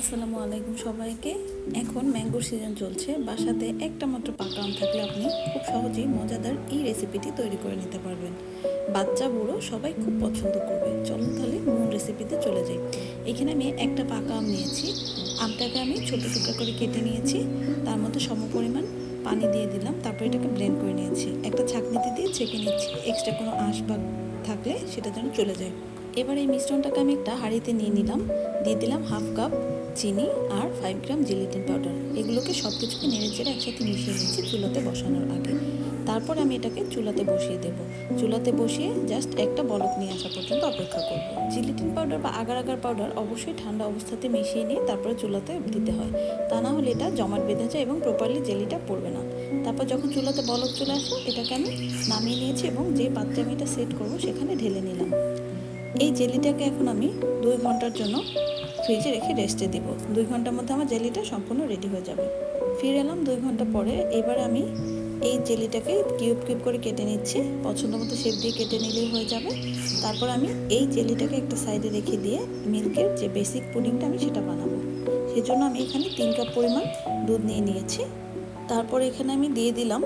আসসালামু আলাইকুম সবাইকে। এখন ম্যাঙ্গোর সিজন চলছে। বাসাতে একটা মাত্র পাকা আম থাকলে আপনি খুব সহজেই মজাদার এই রেসিপিটি তৈরি করে নিতে পারবেন। বাচ্চা, বুড়ো সবাই খুব পছন্দ করবে। চলুন তাহলে মূল রেসিপিতে চলে যাই। এখানে আমি একটা পাকা আম নিয়েছি। আমটাকে আমি ছোটো টুকরা করে কেটে নিয়েছি। তার মধ্যে সম পরিমাণ পানি দিয়ে দিলাম। তারপর এটাকে ব্লেন্ড করে নিয়েছি। একটা ছাঁকনিতে দিয়ে ছেঁকে নিচ্ছি। এক্সট্রা কোনো আঁশ থাকলে সেটা যেন চলে যায়। এবার এই মিশ্রণটাকে আমি একটা হাঁড়িতে নিয়ে নিলাম। দিয়ে দিলাম হাফ কাপ চিনি আর ফাইভ গ্রাম জিলিটিন পাউডার এগুলোকে সব কিছুকে নেড়ে চেড়ে একসাথে মিশিয়ে নিচ্ছি চুলাতে বসানোর আগে। তারপর আমি এটাকে চুলাতে বসিয়ে দেব। চুলাতে বসিয়ে জাস্ট একটা বলক নিয়ে আসা পর্যন্ত অপেক্ষা করব। জিলিটিন পাউডার বা আগার আগার পাউডার অবশ্যই ঠান্ডা অবস্থাতে মিশিয়ে নিয়ে তারপরে চুলাতে দিতে হয়। তা না হলে এটা জমাট বেঁধে যায় এবং প্রপারলি জেলিটা পড়বে না। তারপর যখন চুলাতে বলক চলে আসলো এটাকে আমি নামিয়ে নিয়েছি এবং যে পাত্রে আমি এটা সেট করব, সেখানে ঢেলে নিলাম। এই জেলিটাকে এখন আমি দুই ঘণ্টার জন্য ফ্রিজে রেখে রেস্টে দিব। দুই ঘণ্টার মধ্যে আমার জেলিটা সম্পূর্ণ রেডি হয়ে যাবে। ফিরে এলাম দুই ঘণ্টা পরে, এবার আমি এই জেলিটাকে কিউব কিউব করে কেটে নিচ্ছি। পছন্দ মতো শেপ দিয়ে কেটে নিলেই হয়ে যাবে। তারপর আমি এই জেলিটাকে একটা সাইডে রেখে দিয়ে মিল্কের যে বেসিক পুডিংটা আমি সেটা বানাবো। সেজন্য আমি এখানে তিন কাপ পরিমাণ দুধ নিয়ে নিয়েছি। তারপর এখানে আমি দিয়ে দিলাম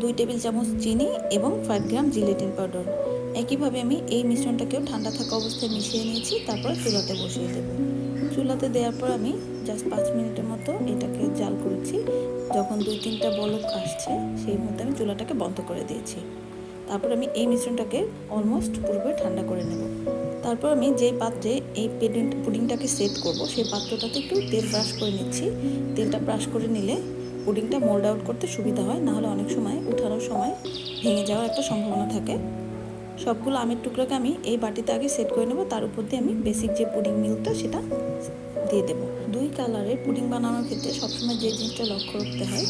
দুই টেবিল চামচ চিনি এবং ফাইভ গ্রাম জিলেটিন পাউডার। একইভাবে আমি এই মিশ্রণটাকেও ঠান্ডা থাকা অবস্থায় মিশিয়ে নিয়েছি, তারপর চুলাতে বসিয়ে দেবো। চুলাতে দেওয়ার পর আমি জাস্ট পাঁচ মিনিটের মতো এটাকে জাল করেছি। যখন দুই তিনটা বলক আসছে, সেই মুহূর্তে আমি চুলাটাকে বন্ধ করে দিয়েছি। তারপর আমি এই মিশ্রণটাকে অলমোস্ট পুরোপুরি ঠান্ডা করে নেব। তারপর আমি যেই পাত্রে এই পুডিং পুডিংটাকে সেট করব, সেই পাত্রটাতে একটু তেল ব্রাশ করে নিচ্ছি। তেলটা ব্রাশ করে নিলে পুডিংটা মোল্ড আউট করতে সুবিধা হয়, নাহলে অনেক সময় উঠানোর সময় ভেঙে যাওয়ার একটা সম্ভাবনা থাকে। সবগুলো আমের টুকরোকে আমি এই বাটিতে আগে সেট করে নেব। তার উপর দিয়ে আমি বেসিক যে পুডিং মিল্কটা সেটা দিয়ে দেব। দুই কালারের পুডিং বানানোর ক্ষেত্রে সবসময় যে জিনিসটা লক্ষ্য রাখতে হয়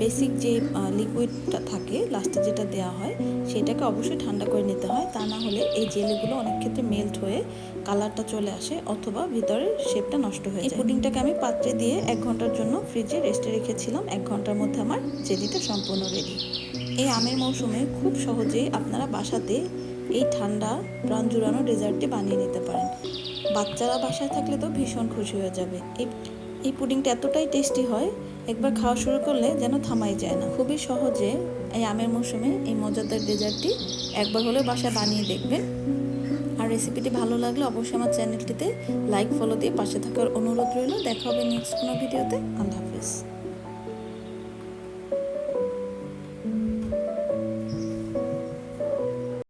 বেসিক যে লিকুইডটা থাকে লাস্টে যেটা দেওয়া হয় সেটাকে অবশ্যই ঠান্ডা করে নিতে হয়। তা না হলে এই জেলিগুলো অনেক ক্ষেত্রে মেল্ট হয়ে কালারটা চলে আসে অথবা ভিতরের শেপটা নষ্ট হয়ে যায়। পুডিংটাকে আমি পাত্রে দিয়ে এক ঘণ্টার জন্য ফ্রিজে রেস্টে রেখেছিলাম। এক ঘণ্টার মধ্যে আমার জেলিটা সম্পূর্ণ রেডি এই আমের মৌসুমে খুব সহজেই আপনারা বাসাতে এই ঠান্ডা প্রাণ জুড়ানো ডেজার্টটি বানিয়ে নিতে পারেন। বাচ্চারা বাসায় থাকলে তো ভীষণ খুশি হয়ে যাবে। এই এই পুডিংটা এতটাই টেস্টি হয়, একবার খাওয়া শুরু করলে যেন থামাই যায় না। খুবই সহজে এই আমের মৌসুমে এই মজাদার ডেজার্টটি একবার হলে বাসায় বানিয়ে দেখবেন। আর রেসিপিটি ভালো লাগলে অবশ্যই আমার চ্যানেলটিতে লাইক, ফলো দিয়ে পাশে থাকার অনুরোধ রইল। দেখা হবে নেক্সট কোনো ভিডিওতে। আল্লাহ হাফিজ।